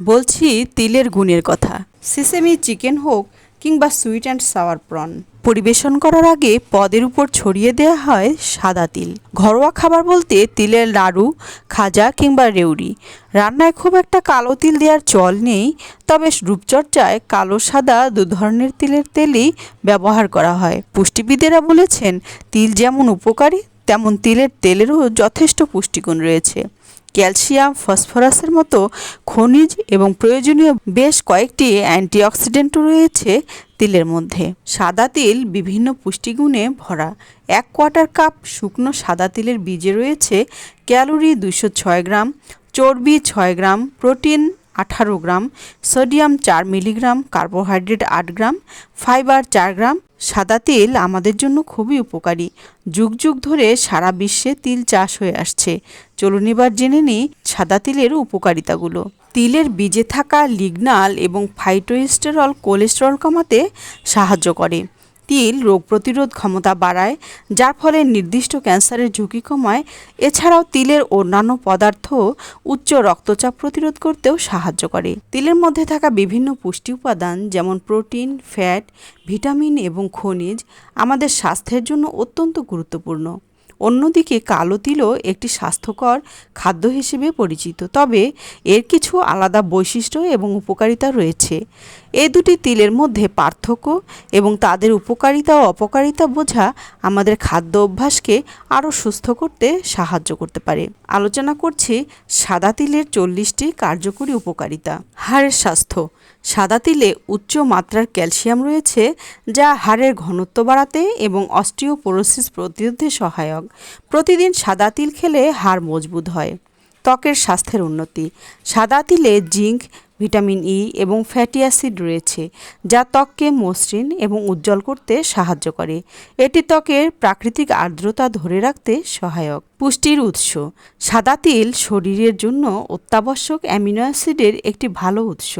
বলছি তিলের গুণের কথা। সিসেমি চিকেন হোক কিংবা সুইট অ্যান্ড সাওয়ার প্রন। পরিবেশন করার আগে পদের উপর ছড়িয়ে দেওয়া হয় সাদা তিল। ঘরোয়া খাবার বলতে তিলের লাড়ু খাজা কিংবা রেউড়ি। রান্নায় খুব একটা কালো তিল দেওয়ার চল নেই তবে রূপচর্চায় কালো সাদা দু ধরনের তিলের তেলই ব্যবহার করা হয়। পুষ্টিবিদেরা বলেছেন তিল যেমন উপকারী তেমন তিলের তেলেরও যথেষ্ট পুষ্টিগুণ রয়েছে। ক্যালসিয়াম, ফসফরাসের মতো খনিজ এবং প্রয়োজনীয় বেশ কয়েকটি অ্যান্টিঅক্সিডেন্টও রয়েছে তিলের মধ্যে। সাদা তিল বিভিন্ন পুষ্টিগুণে ভরা। এক কোয়ার্টার কাপ শুকনো সাদা তিলের বীজে রয়েছে ক্যালোরি দুশো ছয় গ্রাম, চর্বি ছয় গ্রাম, প্রোটিন আঠারো গ্রাম, সোডিয়াম চার মিলিগ্রাম, কার্বোহাইড্রেট আট গ্রাম, ফাইবার চার গ্রাম। সাদা তিল আমাদের জন্য খুবই উপকারী। যুগ যুগ ধরে সারা বিশ্বে তিল চাষ হয়ে আসছে। চলুন এবার জেনে নিই সাদা তিলের উপকারিতাগুলো। তিলের বীজে থাকা লিগনাল এবং ফাইটোস্টেরল কোলেস্টেরল কমাতে সাহায্য করে। তিল রোগ প্রতিরোধ ক্ষমতা বাড়ায়, যার ফলে নির্দিষ্ট ক্যান্সারের ঝুঁকি কমায়। এছাড়াও তিলের অন্যান্য পদার্থ উচ্চ রক্তচাপ প্রতিরোধ করতেও সাহায্য করে। তিলের মধ্যে থাকা বিভিন্ন পুষ্টি উপাদান যেমন প্রোটিন, ফ্যাট, ভিটামিন এবং খনিজ আমাদের স্বাস্থ্যের জন্য অত্যন্ত গুরুত্বপূর্ণ। অন্যদিকে কালো তিলও একটি স্বাস্থ্যকর খাদ্য হিসেবে পরিচিত। তবে এর কিছু আলাদা বৈশিষ্ট্য এবং উপকারিতা রয়েছে। এই দুটি তিলের মধ্যে পার্থক্য এবং তাদের উপকারিতা ও অপকারিতা বোঝা আমাদের খাদ্য অভ্যাসকে আরও সুস্থ করতে সাহায্য করতে পারে। আলোচনা করছি সাদা তিলের চল্লিশটি কার্যকরী উপকারিতা। হাড়ের স্বাস্থ্য। সাদা তিলে উচ্চ মাত্রার ক্যালসিয়াম রয়েছে, যা হাড়ের ঘনত্ব বাড়াতে এবং অস্টিওপোরোসিস প্রতিরোধে সহায়ক। প্রতিদিন সাদা তিল খেলে হাড় মজবুত হয়। ত্বকের স্বাস্থ্যের উন্নতি। সাদা তিলে জিঙ্ক ভিটামিন ই এবং ফ্যাটি অ্যাসিড রয়েছে, যা ত্বককে মসৃণ এবং উজ্জ্বল করতে সাহায্য করে। এটি ত্বকের প্রাকৃতিক আর্দ্রতা ধরে রাখতে সহায়ক। পুষ্টির উৎস, সাদা তিল শরীরের জন্য অত্যাবশ্যক অ্যামিনো অ্যাসিডের একটি ভালো উৎস।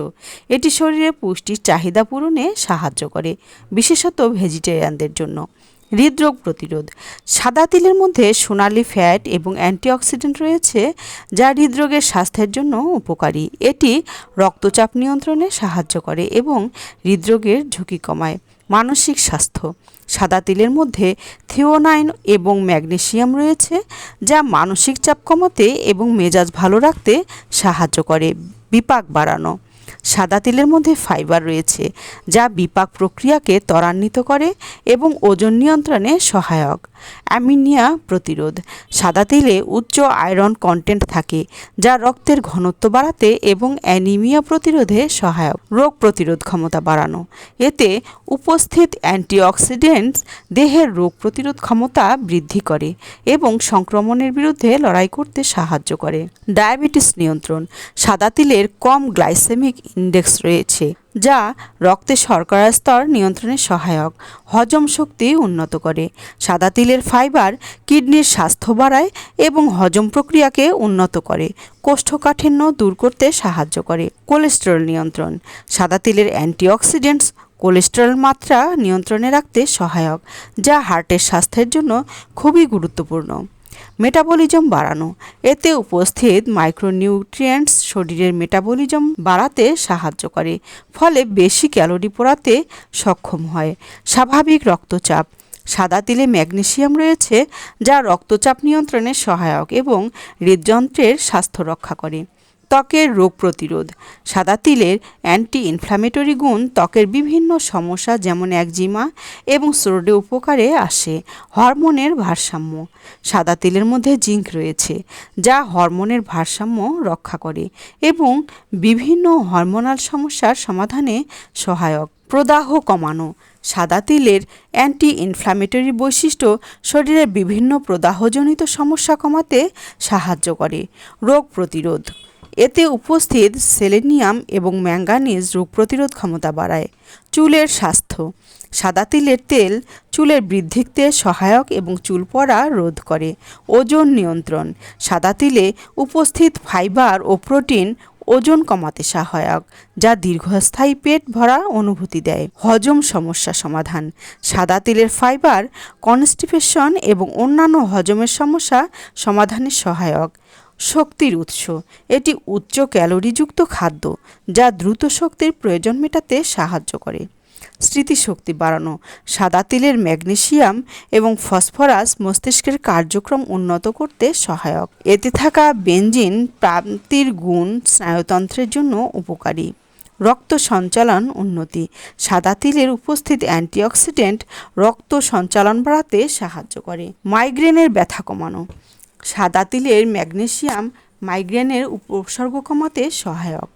এটি শরীরে পুষ্টির চাহিদা পূরণে সাহায্য করে, বিশেষত ভেজিটেরিয়ানদের জন্য। হৃদরোগ প্রতিরোধ। সাদা তিলের মধ্যে সোনালি ফ্যাট এবং অ্যান্টিঅক্সিডেন্ট রয়েছে, যা হৃদরোগের স্বাস্থ্যের জন্য উপকারী। এটি রক্তচাপ নিয়ন্ত্রণে সাহায্য করে এবং হৃদরোগের ঝুঁকি কমায়। মানসিক স্বাস্থ্য। সাদা তিলের মধ্যে থিওনাইন এবং ম্যাগনেসিয়াম রয়েছে, যা মানসিক চাপ কমাতে এবং মেজাজ ভালো রাখতে সাহায্য করে। বিপাক বাড়ানো। সাদা তিলের মধ্যে ফাইবার রয়েছে, যা বিপাক প্রক্রিয়াকে ত্বরান্বিত করে এবং ওজন নিয়ন্ত্রণে সহায়ক। অ্যামিনিয়া প্রতিরোধ। সাদা তিলে উচ্চ আয়রন কন্টেন্ট থাকে, যা রক্তের ঘনত্ব বাড়াতে এবং অ্যানিমিয়া প্রতিরোধে সহায়ক। রোগ প্রতিরোধ ক্ষমতা বাড়ানো। এতে উপস্থিত অ্যান্টিঅক্সিডেন্টস দেহের রোগ প্রতিরোধ ক্ষমতা বৃদ্ধি করে এবং সংক্রমণের বিরুদ্ধে লড়াই করতে সাহায্য করে। ডায়াবেটিস নিয়ন্ত্রণ। সাদা তিলের কম গ্লাইসেমিক ইন্ডেক্স রয়েছে, যা রক্তে শর্করার স্তর নিয়ন্ত্রণে সহায়ক, হজম শক্তি উন্নত করে। সাদা তিলের ফাইবার কিডনির স্বাস্থ্য বাড়ায় এবং হজম প্রক্রিয়াকে উন্নত করে, কোষ্ঠকাঠিন্য দূর করতে সাহায্য করে। কোলেস্টেরল নিয়ন্ত্রণ, সাদা তিলের অ্যান্টিঅক্সিডেন্টস কোলেস্টেরল মাত্রা নিয়ন্ত্রণে রাখতে সহায়ক, যা হার্টের স্বাস্থ্যের জন্য খুবই গুরুত্বপূর্ণ। মেটাবলিজম বাড়ানো। এতে উপস্থিত মাইক্রোনিউট্রিয়েন্টস শরীরের মেটাবলিজম বাড়াতে সাহায্য করে, ফলে বেশি ক্যালোরি পোড়াতে সক্ষম হয়। স্বাভাবিক রক্তচাপ। সাদা তিলে ম্যাগনেসিয়াম রয়েছে, যা রক্তচাপ নিয়ন্ত্রণে সহায়ক এবং হৃদযন্ত্রের স্বাস্থ্য রক্ষা করে। ত্বকের রোগ প্রতিরোধ। সাদা তিলের অ্যান্টি ইনফ্ল্যামেটরি গুণ ত্বকের বিভিন্ন সমস্যা যেমন একজিমা এবং সোরডে উপকারে আসে, হরমোনের ভারসাম্য। সাদা তিলের মধ্যে জিঙ্ক রয়েছে, যা হরমোনের ভারসাম্য রক্ষা করে এবং বিভিন্ন হরমোনাল সমস্যার সমাধানে সহায়ক। প্রদাহ কমানো। সাদা তিলের অ্যান্টি ইনফ্ল্যামেটরি বৈশিষ্ট্য শরীরের বিভিন্ন প্রদাহজনিত সমস্যা কমাতে সাহায্য করে। রোগ প্রতিরোধ। এতে উপস্থিত সেলেনিয়াম এবং ম্যাঙ্গানিজ রোগ প্রতিরোধ ক্ষমতা বাড়ায়। চুলের স্বাস্থ্য। সাদা তিলের তেল চুলের বৃদ্ধিতে সহায়ক এবং চুল পড়া রোধ করে। ওজন নিয়ন্ত্রণ। সাদা তিলে উপস্থিত ফাইবার ও প্রোটিন ওজন কমাতে সহায়ক, যা দীর্ঘস্থায়ী পেট ভরা অনুভূতি দেয়। হজম সমস্যা সমাধান। সাদা তিলের ফাইবার, কনস্টিপেশন এবং অন্যান্য হজমের সমস্যা সমাধানে সহায়ক। শক্তির উৎস। এটি উচ্চ ক্যালোরিযুক্ত খাদ্য, যা দ্রুত শক্তির প্রয়োজন মেটাতে সাহায্য করে। স্মৃতিশক্তি বাড়ানো, সাদা তিলের ম্যাগনেসিয়াম এবং ফসফরাস মস্তিষ্কের কার্যক্রম উন্নত করতে সহায়ক। এতে থাকা বেঞ্জিন প্রাপ্তির গুণ স্নায়ুতন্ত্রের জন্য উপকারী। রক্ত সঞ্চালন উন্নতি, সাদা তিলের উপস্থিত অ্যান্টিঅক্সিডেন্ট রক্ত সঞ্চালন বাড়াতে সাহায্য করে। মাইগ্রেনের ব্যথা কমানো সাদা তিলের ম্যাগনেসিয়াম মাইগ্রেনের উপসর্গ কমাতে সহায়ক।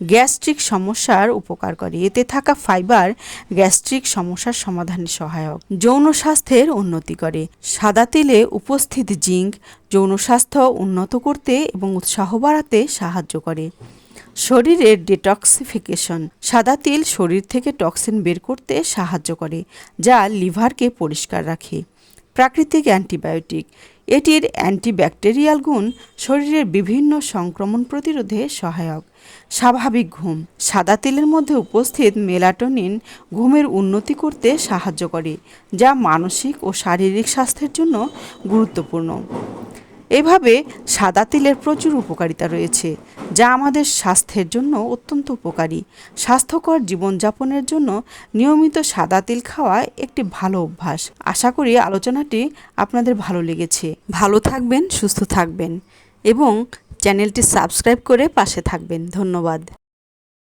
গ্যাস্ট্রিক সমস্যার উপকার করে। এতে থাকা ফাইবার গ্যাস্ট্রিক সমস্যার সমাধানে সহায়ক। যৌন স্বাস্থ্যের উন্নতি করে। সাদা তিলে উপস্থিত জিঙ্ক যৌন স্বাস্থ্য উন্নত করতে এবং উৎসাহ বাড়াতে সাহায্য করে। শরীরের ডিটক্সিফিকেশন। সাদা তিল শরীর থেকে টক্সিন বের করতে সাহায্য করে, যা লিভারকে পরিষ্কার রাখে। প্রাকৃতিক অ্যান্টিবায়োটিক। এটির অ্যান্টিব্যাকটেরিয়াল গুণ শরীরের বিভিন্ন সংক্রমণ প্রতিরোধে সহায়ক। স্বাভাবিক ঘুম, সাদা তেলের মধ্যে উপস্থিত মেলাটোনিন ঘুমের উন্নতি করতে সাহায্য করে, যা মানসিক ও শারীরিক স্বাস্থ্যের জন্য গুরুত্বপূর্ণ। এভাবে সাদা তিলের প্রচুর উপকারিতা রয়েছে, যা আমাদের স্বাস্থ্যের জন্য অত্যন্ত উপকারী। স্বাস্থ্যকর জীবনযাপনের জন্য নিয়মিত সাদা তিল খাওয়া একটি ভালো অভ্যাস। আশা করি আলোচনাটি আপনাদের ভালো লেগেছে। ভালো থাকবেন, সুস্থ থাকবেন এবং চ্যানেলটি সাবস্ক্রাইব করে পাশে থাকবেন। ধন্যবাদ।